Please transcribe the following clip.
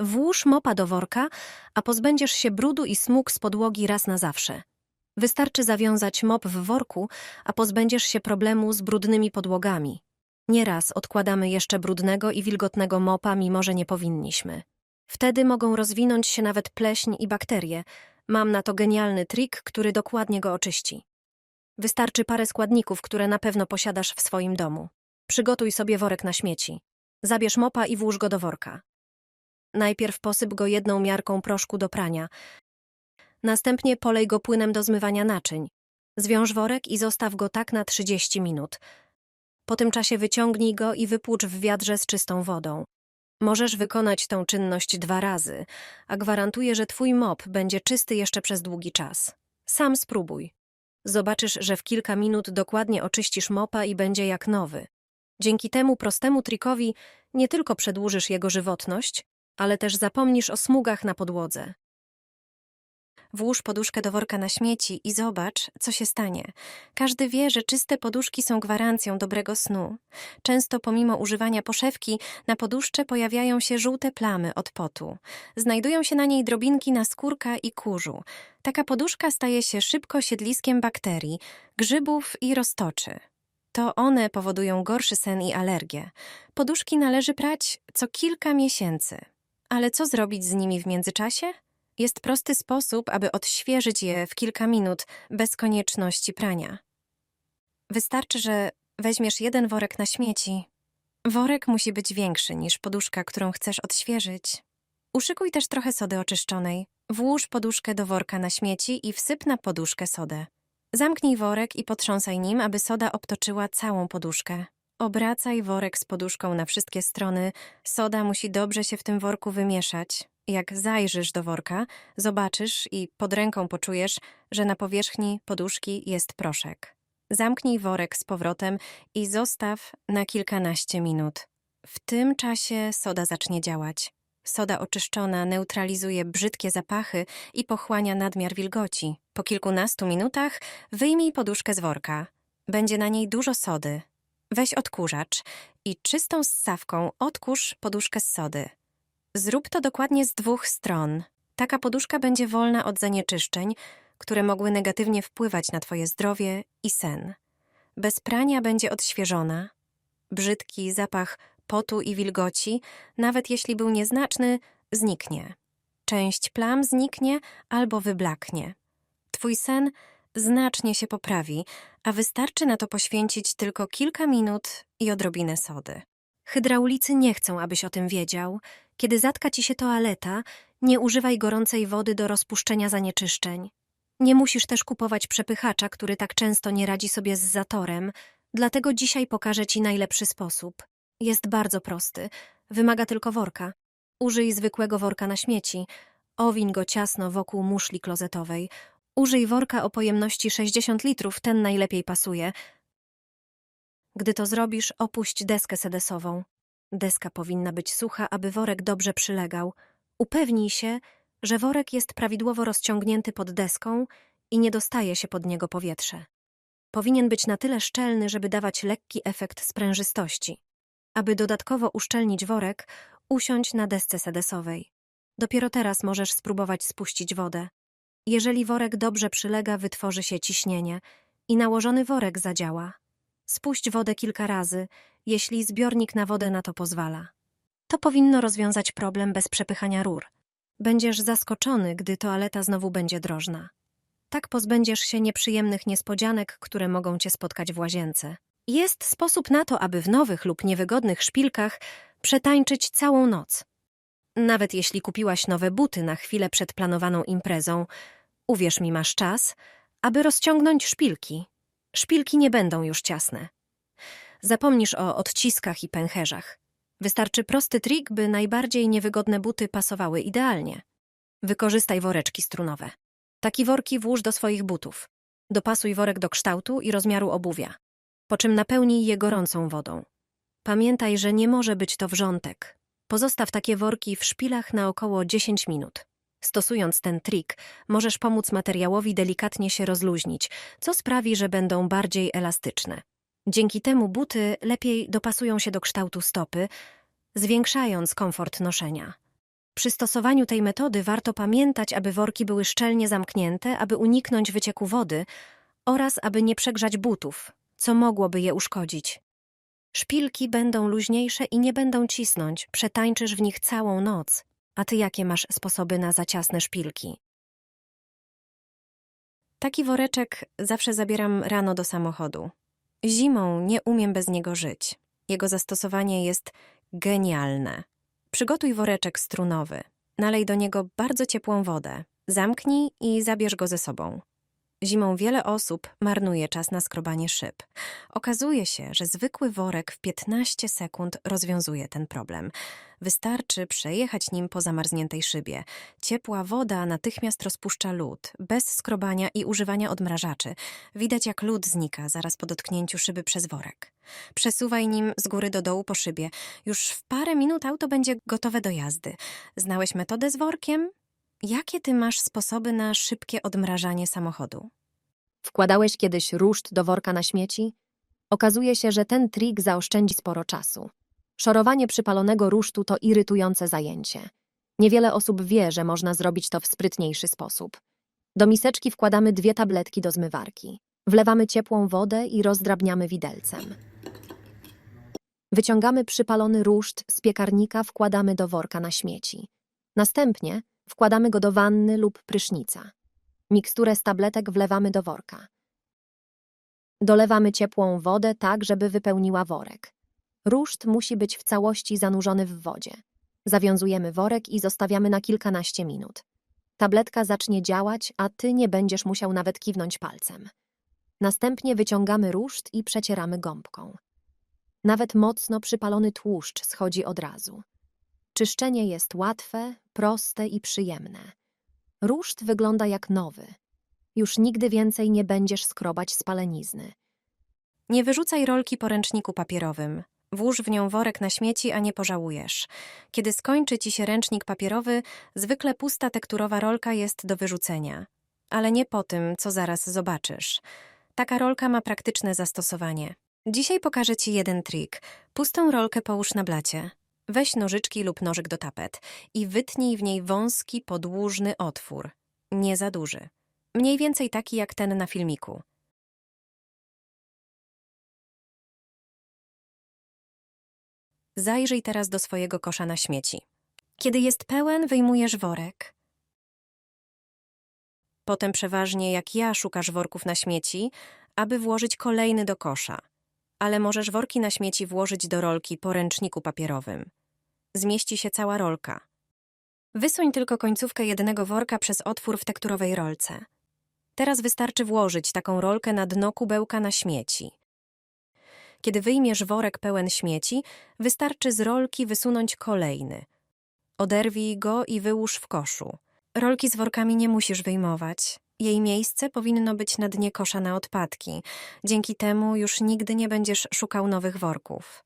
Włóż mopa do worka, a pozbędziesz się brudu i smug z podłogi raz na zawsze. Wystarczy zawiązać mop w worku, a pozbędziesz się problemu z brudnymi podłogami. Nieraz odkładamy jeszcze brudnego i wilgotnego mopa, mimo że nie powinniśmy. Wtedy mogą rozwinąć się nawet pleśń i bakterie. Mam na to genialny trik, który dokładnie go oczyści. Wystarczy parę składników, które na pewno posiadasz w swoim domu. Przygotuj sobie worek na śmieci. Zabierz mopa i włóż go do worka. Najpierw posyp go jedną miarką proszku do prania. Następnie polej go płynem do zmywania naczyń. Zwiąż worek i zostaw go tak na 30 minut. Po tym czasie wyciągnij go i wypłucz w wiadrze z czystą wodą. Możesz wykonać tę czynność dwa razy, a gwarantuję, że twój mop będzie czysty jeszcze przez długi czas. Sam spróbuj. Zobaczysz, że w kilka minut dokładnie oczyścisz mopa i będzie jak nowy. Dzięki temu prostemu trikowi nie tylko przedłużysz jego żywotność, ale też zapomnisz o smugach na podłodze. Włóż poduszkę do worka na śmieci i zobacz, co się stanie. Każdy wie, że czyste poduszki są gwarancją dobrego snu. Często pomimo używania poszewki na poduszce pojawiają się żółte plamy od potu. Znajdują się na niej drobinki naskórka i kurzu. Taka poduszka staje się szybko siedliskiem bakterii, grzybów i roztoczy. To one powodują gorszy sen i alergie. Poduszki należy prać co kilka miesięcy. Ale co zrobić z nimi w międzyczasie? Jest prosty sposób, aby odświeżyć je w kilka minut bez konieczności prania. Wystarczy, że weźmiesz jeden worek na śmieci. Worek musi być większy niż poduszka, którą chcesz odświeżyć. Uszykuj też trochę sody oczyszczonej. Włóż poduszkę do worka na śmieci i wsyp na poduszkę sodę. Zamknij worek i potrząsaj nim, aby soda obtoczyła całą poduszkę. Obracaj worek z poduszką na wszystkie strony. Soda musi dobrze się w tym worku wymieszać. Jak zajrzysz do worka, zobaczysz i pod ręką poczujesz, że na powierzchni poduszki jest proszek. Zamknij worek z powrotem i zostaw na kilkanaście minut. W tym czasie soda zacznie działać. Soda oczyszczona neutralizuje brzydkie zapachy i pochłania nadmiar wilgoci. Po kilkunastu minutach wyjmij poduszkę z worka. Będzie na niej dużo sody. Weź odkurzacz i czystą ssawką odkurz poduszkę z sody. Zrób to dokładnie z dwóch stron. Taka poduszka będzie wolna od zanieczyszczeń, które mogły negatywnie wpływać na Twoje zdrowie i sen. Bez prania będzie odświeżona. Brzydki zapach potu i wilgoci, nawet jeśli był nieznaczny, zniknie. Część plam zniknie albo wyblaknie. Twój sen znacznie się poprawi, a wystarczy na to poświęcić tylko kilka minut i odrobinę sody. Hydraulicy nie chcą, abyś o tym wiedział. Kiedy zatka ci się toaleta, nie używaj gorącej wody do rozpuszczenia zanieczyszczeń. Nie musisz też kupować przepychacza, który tak często nie radzi sobie z zatorem, dlatego dzisiaj pokażę ci najlepszy sposób. Jest bardzo prosty, wymaga tylko worka. Użyj zwykłego worka na śmieci, owiń go ciasno wokół muszli klozetowej. Użyj worka o pojemności 60 litrów, ten najlepiej pasuje. Gdy to zrobisz, opuść deskę sedesową. Deska powinna być sucha, aby worek dobrze przylegał. Upewnij się, że worek jest prawidłowo rozciągnięty pod deską i nie dostaje się pod niego powietrze. Powinien być na tyle szczelny, żeby dawać lekki efekt sprężystości. Aby dodatkowo uszczelnić worek, usiądź na desce sedesowej. Dopiero teraz możesz spróbować spuścić wodę. Jeżeli worek dobrze przylega, wytworzy się ciśnienie i nałożony worek zadziała. Spuść wodę kilka razy, jeśli zbiornik na wodę na to pozwala. To powinno rozwiązać problem bez przepychania rur. Będziesz zaskoczony, gdy toaleta znowu będzie drożna. Tak pozbędziesz się nieprzyjemnych niespodzianek, które mogą cię spotkać w łazience. Jest sposób na to, aby w nowych lub niewygodnych szpilkach przetańczyć całą noc. Nawet jeśli kupiłaś nowe buty na chwilę przed planowaną imprezą, uwierz mi, masz czas, aby rozciągnąć szpilki. Szpilki nie będą już ciasne. Zapomnisz o odciskach i pęcherzach. Wystarczy prosty trik, by najbardziej niewygodne buty pasowały idealnie. Wykorzystaj woreczki strunowe. Takie worki włóż do swoich butów. Dopasuj worek do kształtu i rozmiaru obuwia, po czym napełnij je gorącą wodą. Pamiętaj, że nie może być to wrzątek. Pozostaw takie worki w szpilach na około 10 minut. Stosując ten trik, możesz pomóc materiałowi delikatnie się rozluźnić, co sprawi, że będą bardziej elastyczne. Dzięki temu buty lepiej dopasują się do kształtu stopy, zwiększając komfort noszenia. Przy stosowaniu tej metody warto pamiętać, aby worki były szczelnie zamknięte, aby uniknąć wycieku wody oraz aby nie przegrzać butów, co mogłoby je uszkodzić. Szpilki będą luźniejsze i nie będą cisnąć, przetańczysz w nich całą noc. A ty jakie masz sposoby na za ciasne szpilki? Taki woreczek zawsze zabieram rano do samochodu. Zimą nie umiem bez niego żyć. Jego zastosowanie jest genialne. Przygotuj woreczek strunowy. Nalej do niego bardzo ciepłą wodę. Zamknij i zabierz go ze sobą. Zimą wiele osób marnuje czas na skrobanie szyb. Okazuje się, że zwykły worek w 15 sekund rozwiązuje ten problem. Wystarczy przejechać nim po zamarzniętej szybie. Ciepła woda natychmiast rozpuszcza lód, bez skrobania i używania odmrażaczy. Widać, jak lód znika zaraz po dotknięciu szyby przez worek. Przesuwaj nim z góry do dołu po szybie. Już w parę minut auto będzie gotowe do jazdy. Znałeś metodę z workiem? Jakie ty masz sposoby na szybkie odmrażanie samochodu? Wkładałeś kiedyś ruszt do worka na śmieci? Okazuje się, że ten trik zaoszczędzi sporo czasu. Szorowanie przypalonego rusztu to irytujące zajęcie. Niewiele osób wie, że można zrobić to w sprytniejszy sposób. Do miseczki wkładamy dwie tabletki do zmywarki. Wlewamy ciepłą wodę i rozdrabniamy widelcem. Wyciągamy przypalony ruszt z piekarnika, wkładamy do worka na śmieci. Następnie wkładamy go do wanny lub prysznica. Miksturę z tabletek wlewamy do worka. Dolewamy ciepłą wodę tak, żeby wypełniła worek. Ruszt musi być w całości zanurzony w wodzie. Zawiązujemy worek i zostawiamy na kilkanaście minut. Tabletka zacznie działać, a ty nie będziesz musiał nawet kiwnąć palcem. Następnie wyciągamy ruszt i przecieramy gąbką. Nawet mocno przypalony tłuszcz schodzi od razu. Czyszczenie jest łatwe, proste i przyjemne. Ruszt wygląda jak nowy. Już nigdy więcej nie będziesz skrobać spalenizny. Nie wyrzucaj rolki po ręczniku papierowym. Włóż w nią worek na śmieci, a nie pożałujesz. Kiedy skończy ci się ręcznik papierowy, zwykle pusta tekturowa rolka jest do wyrzucenia. Ale nie po tym, co zaraz zobaczysz. Taka rolka ma praktyczne zastosowanie. Dzisiaj pokażę ci jeden trik. Pustą rolkę połóż na blacie. Weź nożyczki lub nożyk do tapet i wytnij w niej wąski, podłużny otwór. Nie za duży. Mniej więcej taki jak ten na filmiku. Zajrzyj teraz do swojego kosza na śmieci. Kiedy jest pełen, wyjmujesz worek. Potem przeważnie jak ja szukasz worków na śmieci, aby włożyć kolejny do kosza. Ale możesz worki na śmieci włożyć do rolki po ręczniku papierowym. Zmieści się cała rolka. Wysuń tylko końcówkę jednego worka przez otwór w tekturowej rolce. Teraz wystarczy włożyć taką rolkę na dno kubełka na śmieci. Kiedy wyjmiesz worek pełen śmieci, wystarczy z rolki wysunąć kolejny. Oderwij go i wyłóż w koszu. Rolki z workami nie musisz wyjmować. Jej miejsce powinno być na dnie kosza na odpadki. Dzięki temu już nigdy nie będziesz szukał nowych worków.